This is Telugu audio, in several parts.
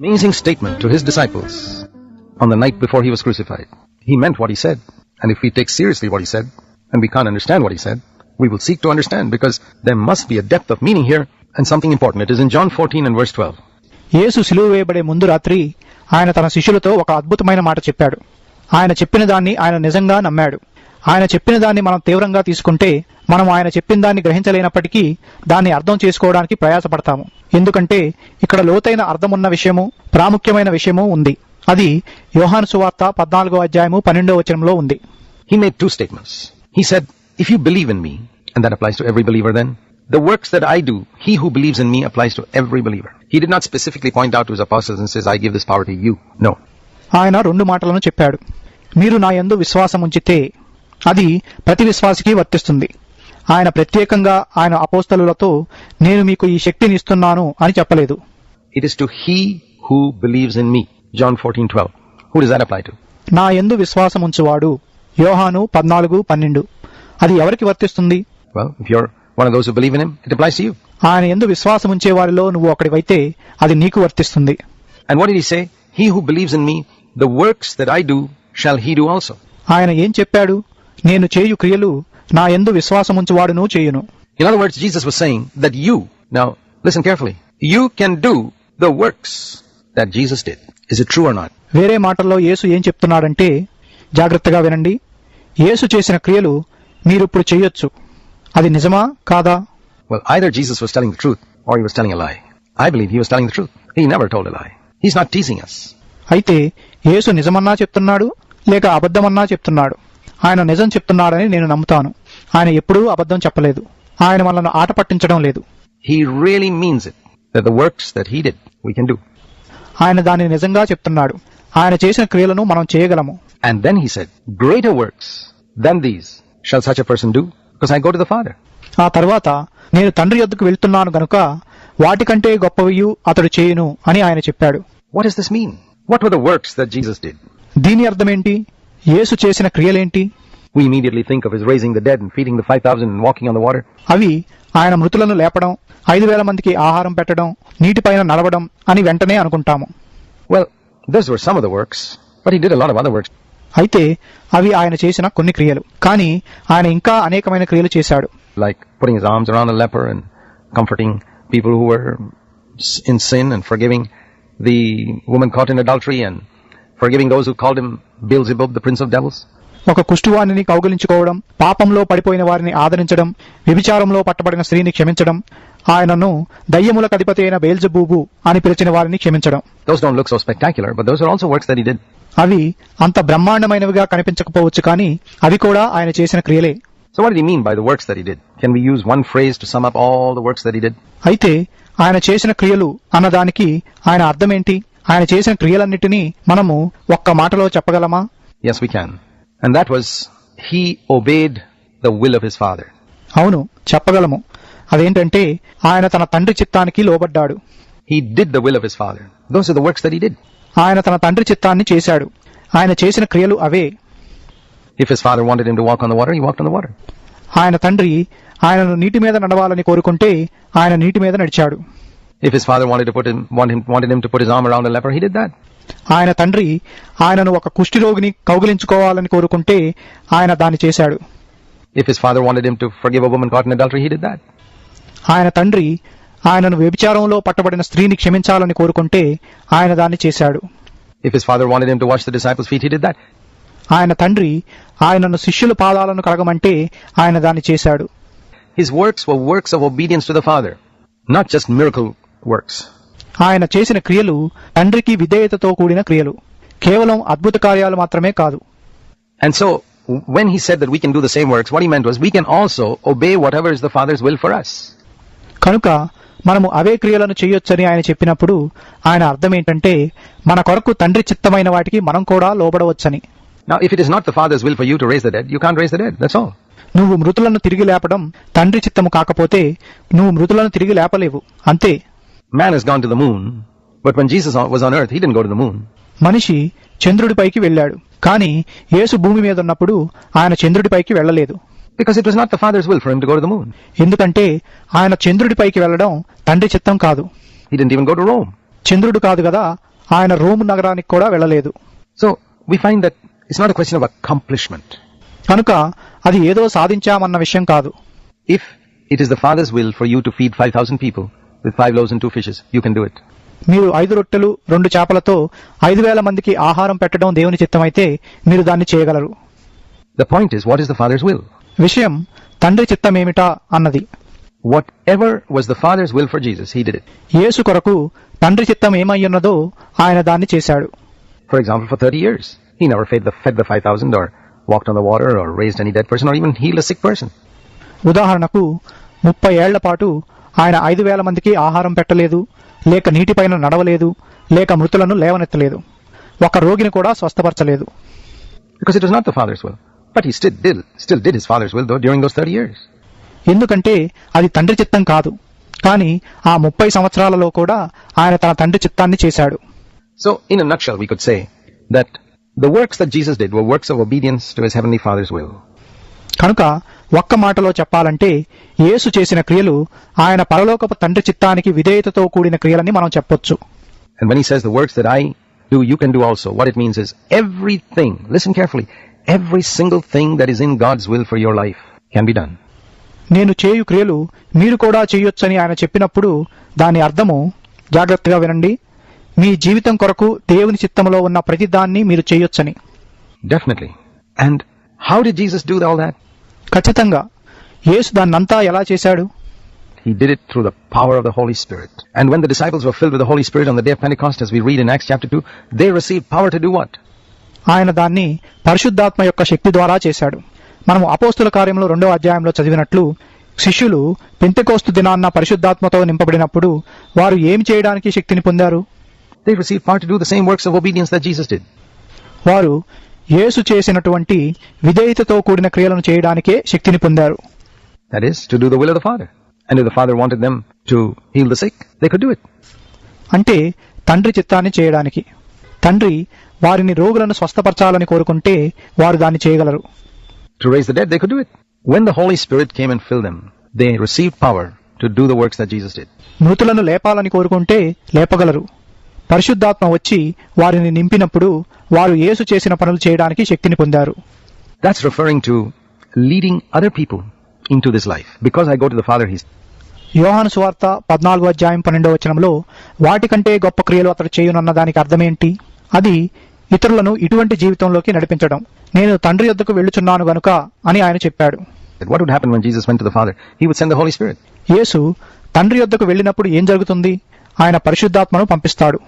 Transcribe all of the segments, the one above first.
Amazing statement to his disciples on the night before he was crucified. He meant what he said. And if we take seriously what he said, and we can't understand what he said, we will seek to understand because there must be a depth of meaning here and something important. It is in John 14 and verse 12. యేసు సిలువ వేయబడే ముందు రాత్రి ఆయన తన శిష్యులతో ఒక అద్భుతమైన మాట చెప్పాడు ఆయన చెప్పిన దాన్ని ఆయన నిజంగా నమ్మాడు ఆయన చెప్పిన దాన్ని మనం తీవ్రంగా తీసుకుంటే మనం ఆయన చెప్పిన దాన్ని గ్రహించలేనప్పటికీ దాన్ని అర్థం చేసుకోవడానికి ప్రయాసపడతాము. ఎందుకంటే ఇక్కడ లోతైన అర్థమున్న విషయము ప్రాముఖ్యమైన విషయము ఉంది. అది యోహాను సువార్త పద్నాలుగో అధ్యాయము పన్నెండో వచనంలో ఉంది. He made two statements he said if you believe in me and applies to every believer then the works that I do he who believes me applies to every believer he not specifically point out to his I give this power to ఆయన రెండు మాటలను చెప్పాడు. మీరు నా యందు విశ్వాసం ఉంచితే అది ప్రతి విశ్వాసికి వర్తిస్తుంది. ఆయన ప్రత్యేకంగా ఆయన అపోస్తలులతో నేను మీకు ఈ శక్తిని ఇస్తున్నాను అని చెప్పలేదు. It is to he who believes in me John fourteen twelve who design apply to నా ఎందు విశ్వాసం ఉంచువాడు యోహాను పద్నాలుగు పన్నెండు. అది ఎవరికి వర్తిస్తుంది? ఆయన ఎందు విశ్వాసం ఉంచే వారిలో నువ్వు ఒకటివైతే అది నీకు వర్తిస్తుంది. And what is say he who believes in me the works that I do shall he do also ఆయన ఏం చెప్పాడు? నేను చేయు క్రియలు నా యందు విశ్వాసం ఉంచువాడును చేయును In other words, Jesus was saying that you, now listen carefully, you can do the works that Jesus did. Is it true or not? వేరే మాటల్లో యేసు ఏం చెప్తున్నాడంటే జాగ్రత్తగా వినండి యేసు చేసిన క్రియలు మీరిప్పుడు చేయొచ్చు అది నిజమా కాదా Well, either Jesus was telling the truth or he was telling a lie. I believe he was telling the truth. He never told a lie. He's not teasing us. అయితే యేసు నిజమన్నా చెప్తున్నాడు లేక అబద్ధమన్నా చెప్తున్నాడు ఆయన నిజం చెప్తున్నాడని నేను నమ్ముతాను. ఆయన ఎప్పుడూ అబద్ధం చెప్పలేదు. ఆయన మనల్ని ఆట పట్టించడం లేదు. ఆయన దాన్ని నిజంగా చెప్తున్నాడు. ఆయన చేసిన క్రియలను మనం చేయగలము. And then he said greater than these person do I go the father ఆ తర్వాత నేను తండ్రి యొద్దకు వెళ్తున్నాను గనుక వాటి కంటే గొప్పవయ్యు అతడు చేయను అని ఆయన చెప్పాడు. What is this mean what were the works that Jesus did దీని అర్థం ఏంటి యేసు చేసిన క్రియలేంటి We immediately think of his raising the dead and feeding the 5,000 and walking on the water. అవి ఆయన మృతులను లేపడం ఐదు వేల మందికి ఆహారం పెట్టడం నీటిపైన నడవడం అని వెంటనే అనుకుంటాము Well, those were some of the works, but he did a lot of other works. అయితే అవి ఆయన చేసిన కొన్ని క్రియలు కానీ ఆయన ఇంకా అనేకమైన క్రియలు చేశాడు like putting his arms around a leper and comforting people who were s- in sin and forgiving the woman caught in adultery and forgiving those who called him Beelzebub, the prince of devils? ఒక కుష్టివాణిని కౌగలించుకోవడం పాపంలో పడిపోయిన వారిని ఆదరించడం వ్యభిచారంలో పట్టబడిన స్త్రీని క్షమించడం ఆయనను దయ్యముల అధిపతి అయిన బేల్జబూబు అని పిలిచిన వారిని క్షమించడం. అవి అంత బ్రహ్మాండమైనవిగా కనిపించకపోవచ్చు కానీ అవి కూడా ఆయన చేసిన క్రియలే. So what did he mean by the works that he did? Can we use one phrase to అయితే ఆయన చేసిన క్రియలు అన్న దానికి ఆయన అర్థమేంటి ఆయన చేసిన క్రియలన్నిటినీ మనము ఒక్క మాటలో చెప్పగలమా Yes, we can. And that was, he obeyed the will of his father. అవును చెప్పగలము అదేంటంటే ఆయన తన తండ్రి చిత్తానికి లోబడ్డాడు He did the will of his father. Those are the works that he did. ఆయన తన తండ్రి చిత్తాన్ని చేశాడు ఆయన చేసిన క్రియలు అవే If his father wanted him to walk on the water, he walked on the water. ఆయన తండ్రి ఆయనను నీటి మీద నడవాలని కోరుకుంటే ఆయన నీటి మీద నడిచాడు If his father wanted to put him, want him, wanted him to put his arm around a leper, he did that. ఆయన తండ్రి ఆయనను ఒక కుష్ఠిరోగిని కౌగిలించుకోవాలని కోరుకుంటే ఆయన దాన్ని చేశాడు If his father wanted him to forgive a woman caught in adultery, he did that. ఆయన తండ్రి ఆయనను వ్యభిచారంలో పట్టబడిన స్త్రీని క్షమించాలని కోరుకుంటే ఆయన దాన్ని చేశాడు If his father wanted him to wash the disciples' feet, he did that. ఆయన తండ్రి ఆయనను శిష్యుల పాదాలను కడగమంటే ఆయన దాన్ని చేశాడు His works were works of obedience to the Father, not just miracle works ఆయన చేసిన క్రియలు తండ్రికి విధేయతతో కూడిన క్రియలు. కేవలం అద్భుత కార్యాలు మాత్రమే కాదు. And so when he said that we can do the same works what he meant was we can also obey whatever is the father's will for us. కనుక మనము అవే క్రియలను చేయొచ్చని ఆయన చెప్పినప్పుడు ఆయన అర్థం ఏంటంటే మన కొరకు తండ్రి చిత్తమైన వాటికి మనం కూడా లోబడవచ్చని. Now if it is not the father's will for you to raise the dead you can't raise the dead that's all నువ్వు మృతులను తిరిగి లేపడం తండ్రి చిత్తము కాకపోతే నువ్వు మృతులను తిరిగి లేపలేవు. అంతే. Man has gone to the moon, but when Jesus was on earth, he didn't go to the moon. మనిషి చంద్రుడిపైకి వెళ్ళాడు కానీ యేసు భూమి మీద ఉన్నప్పుడు ఆయన చంద్రుడిపైకి వెళ్ళలేదు Because it was not the Father's will for him to go to the moon. ఎందుకంటే ఆయన చంద్రుడిపైకి వెళ్ళడం తండ్రి చిత్తం కాదు He didn't even go to Rome. చంద్రుడు కాదు కదా ఆయన రోమ్ నగరానికి కూడా వెళ్ళలేదు So we find that it's not a question of accomplishment. కనుక అది ఏదో సాధించామన్న విషయం కాదు If it is the Father's will for you to feed 5,000 people with five loaves two fishes you can do it మీరు ఐదు రొట్టెలు రెండు చేపలతో ఐదు వేల మందికి ఆహారం పెట్టడం దేవుని చిత్తం అయితే మీరు దాన్ని చేయగలరు. The point is what is the father's will విషయం తండ్రి చిత్తం ఏమిటా అన్నది. Whatever was the father's will for Jesus he did it యేసు కొరకు తండ్రి చిత్తం ఏమై ఉన్నదో ఆయన దాన్ని చేశాడు. For example for 30 years he never fed the fed the 5000 or walked on the water or raised any dead person or even healed a sick person ఉదాహరణకు 30 ఏళ్ళ పాటు ఆయన ఐదు వేల మందికి ఆహారం పెట్టలేదు లేక నీటిపైన నడవలేదు లేక మృతులను లేవనెత్తలేదు. ఒక రోగిని కూడా స్వస్థపరచలేదు. ఎందుకంటే అది తండ్రి చిత్తం కాదు. కానీ ఆ ముప్పై సంవత్సరాలలో కూడా ఆయన తన తండ్రి చిత్తాన్ని చేశాడు. So in nutshell we could say that the works that Jesus did works of to his heavenly father's will కనుక ఒక్క మాటలో చెప్పాలంటే యేసు చేసిన క్రియలు ఆయన పరలోకపు తండ్రి చిత్తానికి విధేయతతో కూడిన క్రియలని మనం చెప్పొచ్చు. And when he says the works that I do, you can do also. What it means is everything, listen carefully, every single thing that is in God's will for your life can నేను చేయు క్రియలు మీరు కూడా చేయొచ్చని ఆయన చెప్పినప్పుడు దాని అర్థము జాగ్రత్తగా వినండి. మీ జీవితం కొరకు దేవుని చిత్తంలో ఉన్న ప్రతిదాన్ని మీరు చేయొచ్చని. Definitely and how did Jesus do all that ఖచ్చితంగా యేసు దాన్నంతా ఎలా చేశాడు He did it through the power of the Holy Spirit. And when the disciples were filled with the Holy Spirit on the day of Pentecost, as we read in Acts chapter 2, they received power to do what? ఆయన దాన్ని పరిశుద్ధాత్మ యొక్క శక్తి ద్వారా చేశాడు మనము అపోస్తుల కార్యంలో రెండో అధ్యాయంలో చదివినట్లు శిష్యులు పెంతెకోస్తు దినాన్న పరిశుద్ధాత్మతో నింపబడినప్పుడు వారు ఏమి చేయడానికి శక్తిని పొందారు They received power to do the same works of obedience that Jesus did. వారు యేసు చేసినటువంటి విధేయతతో కూడిన క్రియలను చేయడానికే శక్తిని పొందారు. అంటే తండ్రి చిత్తాన్ని చేయడానికి. తండ్రి వారిని రోగులను స్వస్థపరచాలని కోరుకుంటే వారు దాన్ని చేయగలరు. మృతులను లేపాలని కోరుకుంటే లేపగలరు. పరిశుద్ధాత్మ వచ్చి వారిని నింపినప్పుడు వారు యేసు చేసిన పనులు చేయడానికి శక్తిని పొందారు this life. Because I go to the Father, He's యోహాను సువార్త పద్నాలుగో అధ్యాయం పన్నెండో వచనంలో వాటికంటే గొప్ప క్రియలు అతడు చేయునన్న దానికి అర్థమేంటి అది ఇతరులను ఇటువంటి జీవితంలోకి నడిపించడం నేను తండ్రి యొద్దకు వెళ్ళుచున్నాను గనుక అని ఆయన చెప్పాడు What would happen when Jesus went to the Father? He would send the Holy Spirit. యేసు తండ్రి యొద్దకు వెళ్ళినప్పుడు ఏం జరుగుతుంది ఆయన పరిశుద్ధాత్మను పంపిస్తాడు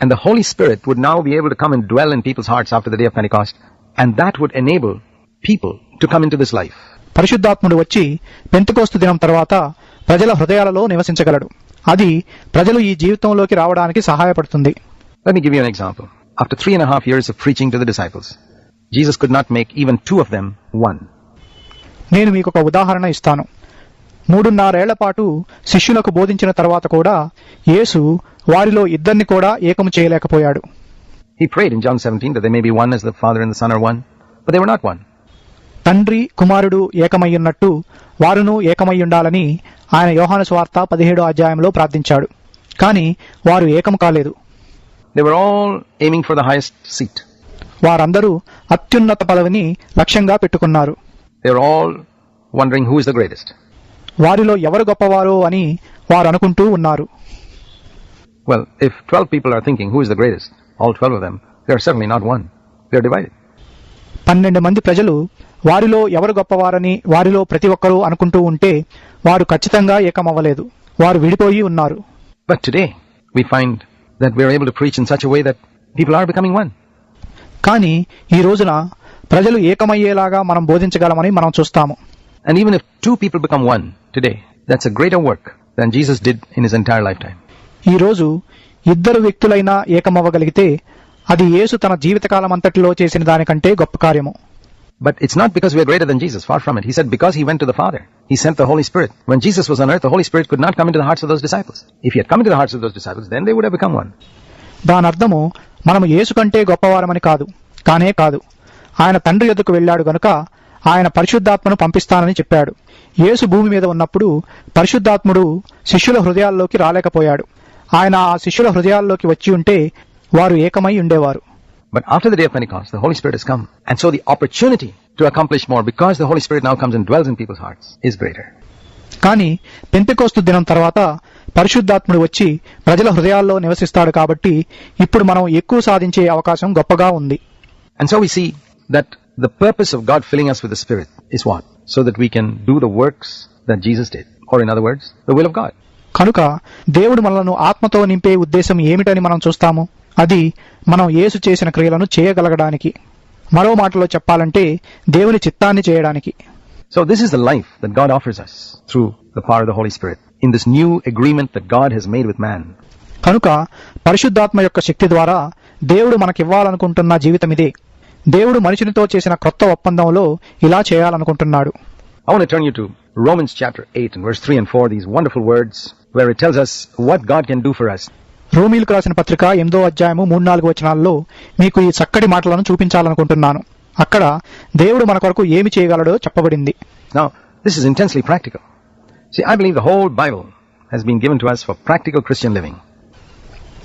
And the Holy Spirit would now be able to come and dwell in people's hearts after the day of Pentecost. And that would enable people to come into this life. పరిశుద్ధాత్ముడు వచ్చి పెంతుకోస్తు దినం తర్వాత ప్రజల హృదయాలలో నివసించగలడు అది ప్రజలు ఈ జీవితంలోకి రావడానికి సహాయపడుతుంది Let me give you an example. After three and a half years of preaching to the disciples, Jesus could not make even two of them one. నేను మీకు ఒక ఉదాహరణ ఇస్తాను మూడున్నరేళ్ళ పాటు శిష్యులకు బోధించిన తర్వాత కూడా యేసు వారిలో ఇద్దరిని కూడా ఏకము చేయలేకపోయాడు. తండ్రి కుమారుడు ఏకమయ్యున్నట్టు వారును ఏకమయ్యుండాలని ఆయన యోహాను స్వార్త పదిహేడో అధ్యాయంలో ప్రార్థించాడు. కానీ వారు ఏకం కాలేదు. వారందరూ అత్యున్నత పదవిని లక్ష్యంగా పెట్టుకున్నారు. వారిలో ఎవరు గొప్పవారు అని వారు అనుకుంటూ ఉన్నారు. Well, if 12 people are thinking who is the greatest, all 12 of them, they are certainly not one. పన్నెండు మంది ప్రజలు వారిలో ఎవరు గొప్పవారని వారిలో ప్రతి ఒక్కరూ అనుకుంటూ ఉంటే వారు ఖచ్చితంగా ఏకమవ్వలేదు. వారు విడిపోయి ఉన్నారు. But today we find that we are such a way that people are becoming one కానీ ఈ రోజున ప్రజలు ఏకమయ్యేలాగా మనం బోధించగలమని మనం చూస్తాము. And even if two people become one today, that's a greater work than Jesus did in his entire lifetime. ఈ రోజు ఇద్దరు వ్యక్తులైనా ఏకమవ్వగలిగితే అది యేసు తన జీవితకాలం అంతటిలో చేసిన దానికంటే గొప్ప కార్యము But it's not because we are greater than Jesus, far from it. He said because he went to the Father, he sent the Holy Spirit. When Jesus was on earth, the Holy Spirit could not come into the hearts of those disciples. If he had come into the hearts of those disciples, then they would have become one. దాని అర్థము మనము యేసు కంటే గొప్పవారమని కాదు కానే కాదు ఆయన తండ్రి యొద్దకు వెళ్ళాడు గనుక ఆయన పరిశుద్ధాత్మను పంపిస్తానని చెప్పాడు. యేసు భూమి మీద ఉన్నప్పుడు పరిశుద్ధాత్ముడు శిష్యుల హృదయాల్లోకి రాలేకపోయాడు. ఆయన ఆ శిష్యుల హృదయాల్లోకి వచ్చి ఉంటే వారు ఏకమై ఉండేవారు. But after the day of Pentecost, the Holy Spirit has come. And so the opportunity to accomplish more because the Holy Spirit now comes and dwells in people's కానీ పెంతకోస్తు దినం తర్వాత పరిశుద్ధాత్ముడు వచ్చి ప్రజల హృదయాల్లో నివసిస్తాడు కాబట్టి ఇప్పుడు మనం ఎక్కువ సాధించే అవకాశం గొప్పగా ఉంది. And so we see that the purpose of God filling us with the Spirit is what? So that we can do the works that Jesus did. Or in other words, the will of God. కనుక దేవుడు మనలను ఆత్మతో నింపే ఉద్దేశం ఏమిటని మనం చూస్తాము అది మనం యేసు చేసిన క్రియలను చేయగలగడానికి మరో మాటలో చెప్పాలంటే దేవుని చిత్తాన్ని చేయడానికి So this is the life that God offers us through the power of the Holy Spirit in this new agreement that God has made with man. కనుక పరిశుద్ధాత్మ యొక్క శక్తి ద్వారా దేవుడు మనకివ్వాలనుకుంటున్న జీవితం ఇదే దేవుడు మనుషునితో చేసిన కొత్త ఒప్పందంలో ఇలా చేయాలనుకుంటున్నాడు. రోమిల్కు రాసిన పత్రిక ఎందో అధ్యాయము మూడు నాలుగు వచనాల్లో మీకు ఈ చక్కటి మాటలను చూపించాలనుకుంటున్నాను. అక్కడ దేవుడు మన కొరకు ఏమి చేయగలడో చెప్పబడింది. This is intensely practical. See, I believe the whole Bible has been given to us for practical Christian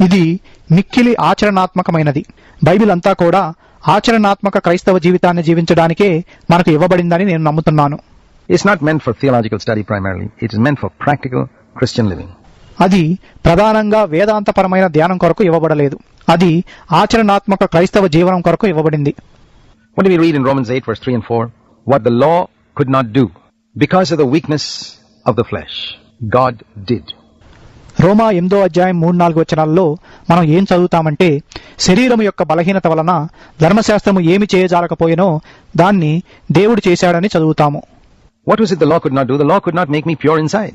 ఇది నిక్కిలి ఆచరణాత్మకమైనది. బైబిల్ అంతా కూడా ఆచరణాత్మక క్రైస్తవ జీవితాన్ని జీవించడానికే మనకు ఇవ్వబడిందని నేను నమ్ముతున్నాను. Is not meant for theological study primary it it meant for practical Christian living అది ప్రధానంగా వేదాంతపరమైన ధ్యానం కొరకు ఇవ్వబడలేదు. అది ఆచరణాత్మక క్రైస్తవ జీవనం కొరకు ఇవ్వబడింది. Because of the weakness of the flesh God did రోమా ఎనిమిదో అధ్యాయం మూడు నాలుగు వచనాల్లో మనం ఏం చదువుతామంటే శరీరం యొక్క బలహీనత వలన ధర్మశాస్త్రము ఏమి చేయజాలకపోయినో దాన్ని దేవుడు చేశాడని చదువుతాము was it the law could not do? The law could not make me pure inside.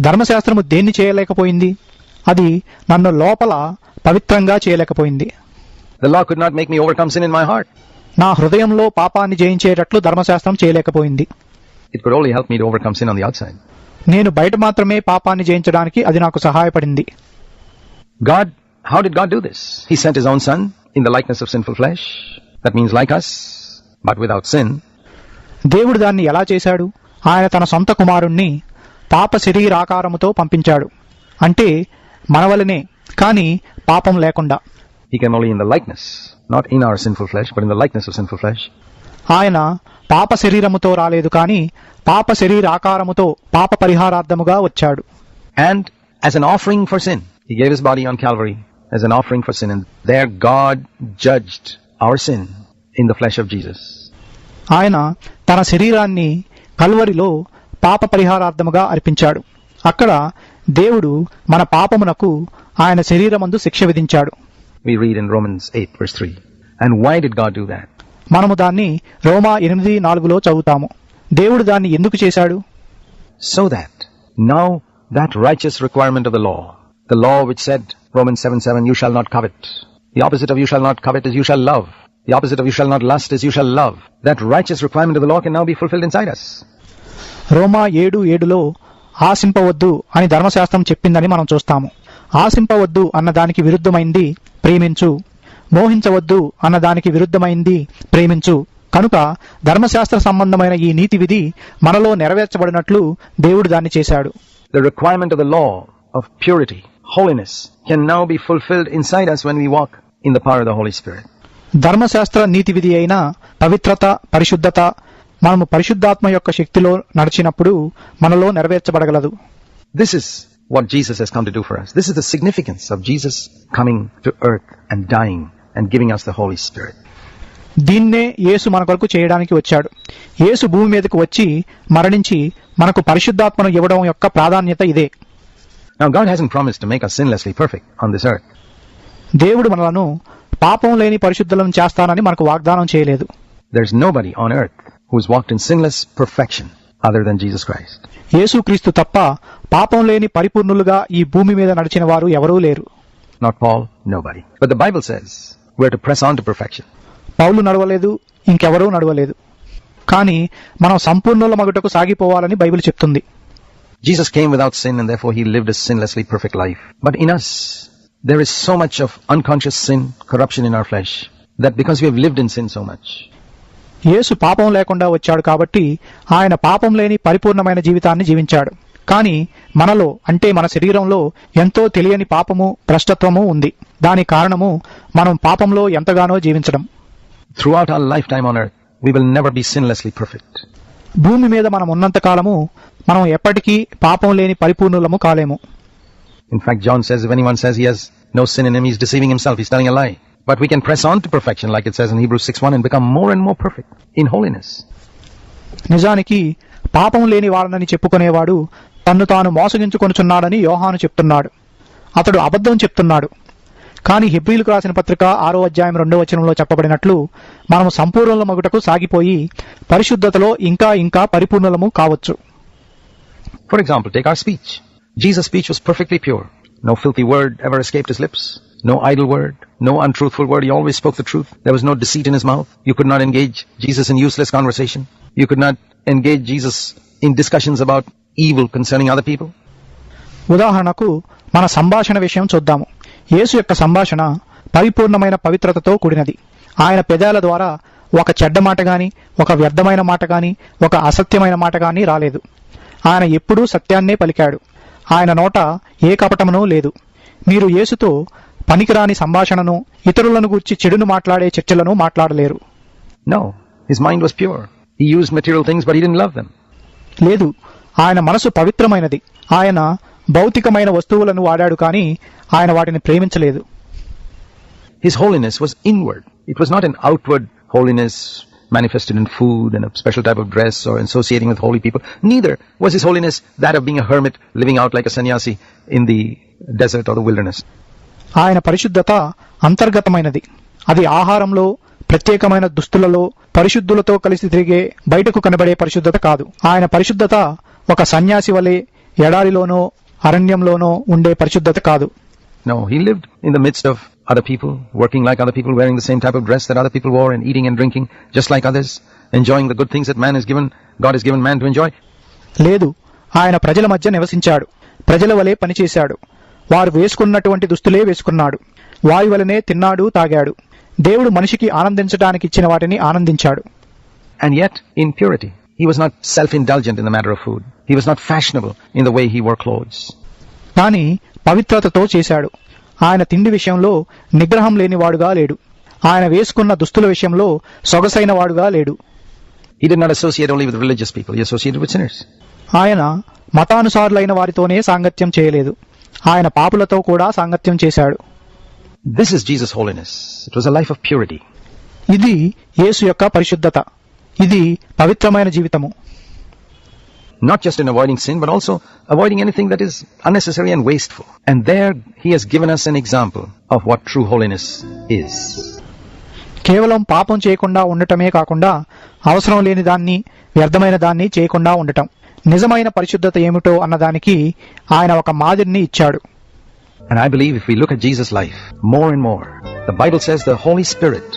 ధర్మశాస్త్రము దేన్ని చేయలేకపోయింది అది నన్ను లోపల పవిత్రంగా చేయలేకపోయింది The law could not make me overcome sin in my heart. నా హృదయంలో పాపాన్ని జయించేటట్లు ధర్మశాస్త్రం చేయలేకపోయింది It could only help me to overcome sin on the outside. నేను బయట మాత్రమే పాపాన్ని జయించడానికి అది నాకు సహాయపడింది. God how did God do this he sent his own son in the likeness of sinful flesh that means like us but without sin దేవుడు దాన్ని ఎలా చేశాడు? ఆయన తన సొంత కుమారుణ్ణి పాప శరీరాకారముతో పంపించాడు. అంటే మనవలనే కానీ పాపం లేకుండా. He can only in the likeness not in our sinful flesh but in the likeness of sinful flesh ఆయన పాప శరీరముతో రాలేదు కాని పాప శరీరాకారముతో పాప పరిహారార్థముగా వచ్చాడు And as an offering for sin, He gave His body on Calvary as an offering for sin. And there God judged our sin in the flesh of Jesus. ఆయన తన శరీరాన్ని కల్వరిలో పాప పరిహారార్థముగా అర్పించాడు అక్కడ దేవుడు మన పాపమునకు ఆయన శరీరమందు శిక్ష విధించాడు We read in Romans 8 verse 3. And why did God do that? మనము దాన్ని రోమా ఎనిమిది నాలుగులో చదువుతాము. దేవుడు దాన్ని ఎందుకు చేశాడు? So that now that righteous requirement of the law the law which said Roman seven seven you shall not covet the opposite of you shall not covet is you shall love the opposite of you shall not lust is you shall love that righteous requirement of the law can now be fulfilled inside రోమా ఏడు ఏడులో ఆసింపవద్దు అని ధర్మశాస్త్రం చెప్పిందని మనం చూస్తాము. ఆసింపవద్దు అన్న దానికి విరుద్ధమైంది ప్రేమించు. మోహించవద్దు అన్న దానికి విరుద్ధమైంది. ప్రేమించు. కనుక ధర్మశాస్త్ర సంబంధమైన ఈ నీతి విధి మనలో నెరవేర్చబడినట్లు దేవుడు దాన్ని చేశాడు. Requirement the law of purity holiness can now be fulfilled in us when we walk in the power Holy Spirit ధర్మశాస్త్ర నీతి విధి అయిన పవిత్రత పరిశుద్ధత మనము పరిశుద్ధాత్మ యొక్క శక్తిలో నడిచినప్పుడు మనలో నెరవేర్చబడగలదు. This is what Jesus has come to do for us this is the significance of Jesus coming to earth and dying and giving us the Holy Spirit. దీన్నే యేసు మన కొరకు చేయడానికి వచ్చాడు యేసు భూమి మీదకు వచ్చి మరణించి మనకు పరిశుద్ధాత్మను ఇవ్వడం యొక్క ప్రాధాన్యత ఇదే Now, God hasn't promised to make us sinlessly perfect on this earth. దేవుడు మనలను పాపం లేని పరిశుద్ధులను చేస్తానని మనకు వాగ్దానం చేయలేదు There's nobody on earth who's walked in sinless perfection other than Jesus Christ. యేసుక్రీస్తు తప్ప పాపం లేని పరిపూర్ణులుగా ఈ భూమి మీద నడిచిన వారు ఎవరూ లేరు Not Paul, nobody. But the Bible says we're to press on to perfection. పౌలు నడవలేదు ఇంకెవరూ నడవలేదు కానీ మనం సంపూర్ణుల మగుటకు సాగిపోవాలని బైబిల్ చెప్తుంది Jesus came without sin and therefore he lived a sinlessly perfect life. But in us, there is so much of unconscious sin, corruption in our flesh, that because we have lived in sin so much, యేసు పాపం లేకుండా వచ్చాడు కాబట్టి ఆయన పాపం లేని పరిపూర్ణమైన జీవితాన్ని జీవించాడు కానీ మనలో అంటే మన శరీరంలో ఎంతో తెలియని పాపము భ్రష్టత్వము ఉంది దాని కారణము మనం పాపంలో ఎంతగానో జీవించడం Throughout our lifetime on earth, we will never be sinlessly perfect. భూమి మీద మనం ఉన్నంత కాలము మనం ఎప్పటికీ పాపం లేని పరిపూర్ణులము కాలేము In fact, John says if anyone says he has no sin in him, he's deceiving himself, he's telling a lie. But we can press on to perfection, like it says in Hebrews 6.1, and become more and more perfect in holiness. నిజానికి పాపం లేని వాడనని చెప్పుకునేవాడు తన్ను తాను మోసగించుకొనుచున్నాడని యోహాను చెప్తున్నాడు అతడు అబద్ధం చెప్తున్నాడు కానీ హిబ్రీలకు రాసిన పత్రిక ఆరో అధ్యాయం రెండో వచనంలో చెప్పబడినట్లు మనము సంపూర్ణల మగుటకు సాగిపోయి పరిశుద్ధతలో ఇంకా ఇంకా పరిపూర్ణలము కావచ్చు for example take our speech Jesus speech was perfectly pure no filthy word ever escaped his lips no idle word, no untruthful word. He always spoke the truth. There was no deceit in his mouth. You could not engage Jesus in useless conversation. You could not engage Jesus in discussions about evil concerning other people. ఉదాహరణకు మన సంభాషణ విషయం చూద్దాము యేసు యొక్క సంభాషణ పరిపూర్ణమైన పవిత్రతతో కూడినది ఆయన పెదాల ద్వారా ఒక చెడ్డ మాట గాని ఒక వ్యర్థమైన మాట గాని ఒక అసత్యమైన మాట గాని రాలేదు ఆయన ఎప్పుడూ సత్యాన్నే పలికాడు ఆయన నోట ఏ కపటమును లేదు మీరు యేసుతో పనికిరాని సంభాషణను ఇతరులను గూర్చి చెడును మాట్లాడే చర్చలను మాట్లాడలేరు No. His mind was pure. He used material things, but he didn't love them. లేదు ఆయన మనసు పవిత్రమైనది. ఆయన భౌతికమైన వస్తువులను వాడాడు కానీ ఆయన వాటిని ప్రేమించలేదు. His holiness was inward it was not an outward holiness manifested in food and special type of dress or associating with holy people neither was his holiness that of being a hermit living out like a సన్యాసి in the desert or the wilderness ఆయన పరిశుద్ధత అంతర్గతమైనది. అది ఆహారంలో ప్రత్యేకమైన దుస్తులలో పరిశుద్ధులతో కలిసి తిరిగే బయటకు కనబడే పరిశుద్ధత కాదు. ఆయన పరిశుద్ధత ఒక సన్యాసి వలె ఎడారిలోనో అరణ్యంలోనో ఉండే పరిశుద్ధత కాదు No, he lived in the midst of other people, working like other people, wearing the same type of dress that other people wore, and eating and drinking just like others, enjoying the good things that man has given, God has given man to enjoy. లేదు ఆయన ప్రజల మధ్య నివసించాడు ప్రజల వలె పనిచేశాడు వారు వేసుకున్నటువంటి దుస్తులే వేసుకున్నాడు వారి వలనే తిన్నాడు తాగాడు దేవుడు మనిషికి ఆనందించడానికి ఇచ్చిన వాటిని ఆనందించాడు And yet, in purity, he was not self-indulgent in the matter of food. He was not fashionable in the way he wore clothes. కానీ పవిత్రతతో చేశాడు ఆయన తిండి విషయంలో నిగ్రహం లేనివాడుగా లేడు ఆయన వేసుకున్న దుస్తుల విషయంలో సొగసైన వాడుగా లేడు He did not associate only with religious people, he associated with sinners. ఆయన మతానుసారులైన వారితోనే సాంగత్యం చేయలేదు ఆయన పాపులతో కూడా సాంగత్యం చేశాడు This is Jesus' holiness. It was a life of purity. ఇది యేసు యొక్క పరిశుద్ధత ఇది పవిత్రమైన జీవితము Not just in avoiding sin, but also avoiding anything that is unnecessary and wasteful. And there, he has given us an example of what true holiness is. కేవలం పాపం చేయకుండా ఉండటమే కాకుండా అవసరం లేని దాన్ని వ్యర్థమైన దాన్ని చేయకుండా ఉండటం నిజమైన పరిశుద్ధత ఏమిటో అన్నదానికి ఆయన ఒక మాదిరిని ఇచ్చాడు And I believe if we look at Jesus' life more and more, the Bible says the Holy Spirit.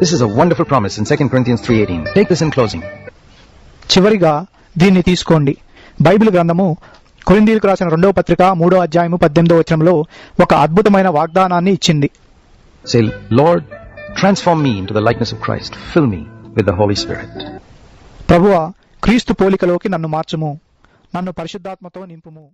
This is a wonderful promise in second Corinthians 3:18 take this in closing చివరిగా దీన్ని తీసుకోండి. బైబిల్ గ్రంథము కొరింథీయులకు రాసిన రెండో పత్రిక మూడో అధ్యాయము పద్దెనిమిదో వచనంలో ఒక అద్భుతమైన వాగ్దానాన్ని ఇచ్చింది. Say Lord transform me likeness of fill me with the Holy Spirit ప్రభువా క్రీస్తు పోలికలోకి నన్ను మార్చము. నన్ను పరిశుద్ధాత్మతో నింపుము.